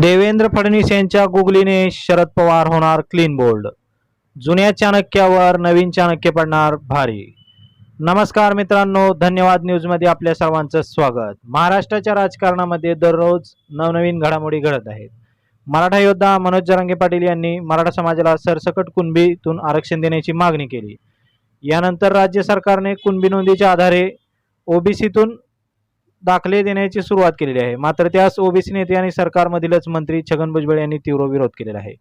देवेंद्र फडणवीस यांच्या गुगलीने शरद पवार होणार clean bowled जुन्या चाणक्यावर नवीन चाणक्य पडणार भारी. नमस्कार मित्रांनो धन्यवाद न्यूजमध्ये आपल्या सर्वांचं स्वागत. महाराष्ट्राच्या राजकारणामध्ये दररोज नवनवीन घडामोडी घडत आहेत. मराठा योद्धा मनोज जरांगे पाटील यांनी मराठा समाजाला सरसकट कुणबीतून आरक्षण देण्याची मागणी केली. यानंतर राज्य सरकारने कुणबी नोंदीच्या आधारे ओबीसीतून दाखले देण्याची सुरुवात केलेली आहे. मात्र त्यास ओबीसी नेते आणि सरकारमधीलच मंत्री छगन भुजबळ यांनी तीव्र विरोध केलेला आहे.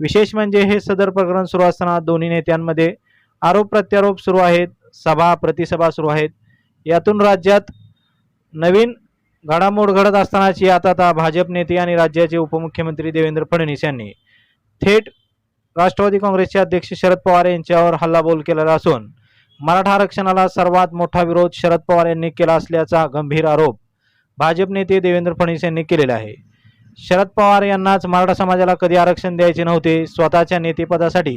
विशेष म्हणजे हे सदर प्रकरण सुरू असताना दोन्ही नेत्यांमध्ये आरोप प्रत्यारोप सुरू आहेत. सभा प्रतिसभा सुरू आहेत. यातून राज्यात नवीन घडामोड घडत असतानाची आता आता भाजप नेते आणि राज्याचे उपमुख्यमंत्री देवेंद्र फडणवीस यांनी थेट राष्ट्रवादी काँग्रेसचे अध्यक्ष शरद पवार यांच्यावर हल्लाबोल केलेला असून मराठा आरक्षणाला सर्वात मोठा विरोध शरद पवार यांनी केला असल्याचा गंभीर आरोप भाजप नेते देवेंद्र फडणवीस यांनी केलेला आहे. शरद पवार यांनाच मराठा समाजाला कधी आरक्षण द्यायचे नव्हते स्वतःच्या नेतेपदासाठी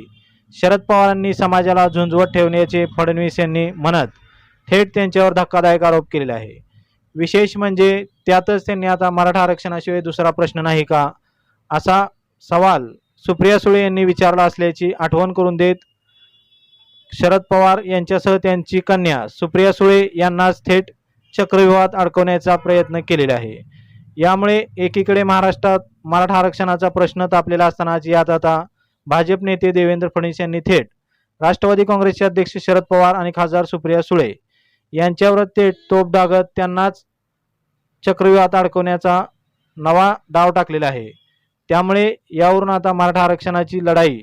शरद पवारांनी समाजाला झुंजवत ठेवण्याचे फडणवीस यांनी म्हणत थेट त्यांच्यावर धक्कादायक आरोप केलेला आहे. विशेष म्हणजे त्यातच त्यांनी आता मराठा आरक्षणाशिवाय दुसरा प्रश्न नाही का? असा सवाल सुप्रिया सुळे यांनी विचारला असल्याची आठवण करून देत शरद पवार यांच्यासह त्यांची कन्या सुप्रिया सुळे यांनाच थेट चक्रव्यूहात अडकवण्याचा प्रयत्न केलेला आहे. यामुळे एकीकडे महाराष्ट्रात मराठा आरक्षणाचा प्रश्न तापलेला असतानाच यात आता भाजप नेते देवेंद्र फडणवीस यांनी थेट राष्ट्रवादी काँग्रेसचे अध्यक्ष शरद पवार आणि खासदार सुप्रिया सुळे यांच्यावर थेट तोप डागत त्यांनाच चक्रव्यूहात अडकवण्याचा नवा डाव टाकलेला आहे. त्यामुळे यावरून आता मराठा आरक्षणाची लढाई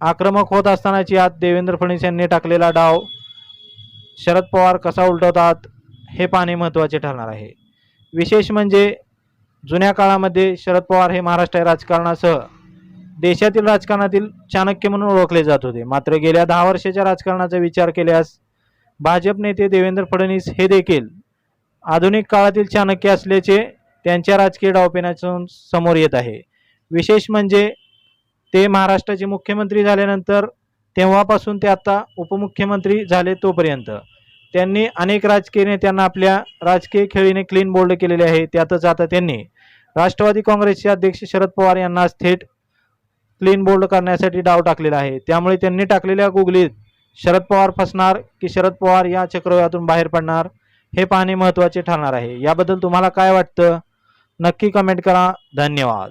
आक्रमक होत असतानाची आत देवेंद्र फडणवीस यांनी टाकलेला डाव. शरद पवार कसा उलटवतात हे पाहणे महत्त्वाचे ठरणार आहे. विशेष म्हणजे जुन्या काळामध्ये शरद पवार हे महाराष्ट्र राजकारणासह देशातील राजकारणातील चाणक्य म्हणून ओळखले जात होते. मात्र गेल्या दहा वर्षाच्या राजकारणाचा विचार केल्यास भाजप नेते देवेंद्र फडणवीस हे देखील आधुनिक काळातील चाणक्य असल्याचे त्यांच्या राजकीय डावपेनातून समोर येत आहे. विशेष म्हणजे ते महाराष्ट्राचे मुख्यमंत्री झाल्यानंतर तेव्हापासून ते आता उपमुख्यमंत्री झाले तोपर्यंत. त्यांनी अनेक राजकीय नेत्यांना आपल्या राजकीय खेळीने क्लीन बोल्ड केलेले आहे त्यातच आता त्यांनी राष्ट्रवादी काँग्रेसचे अध्यक्ष शरद पवार यांना थेट क्लीन बोल्ड करण्यासाठी डाव टाकलेला आहे. त्यामुळे त्यांनी टाकलेल्या गुगलीत शरद पवार फसणार की शरद पवार या चक्रव्यातून बाहेर पडणार हे पाहणे महत्त्वाचे ठरणार आहे. याबद्दल तुम्हाला काय वाटतं? नक्की कमेंट करा. धन्यवाद.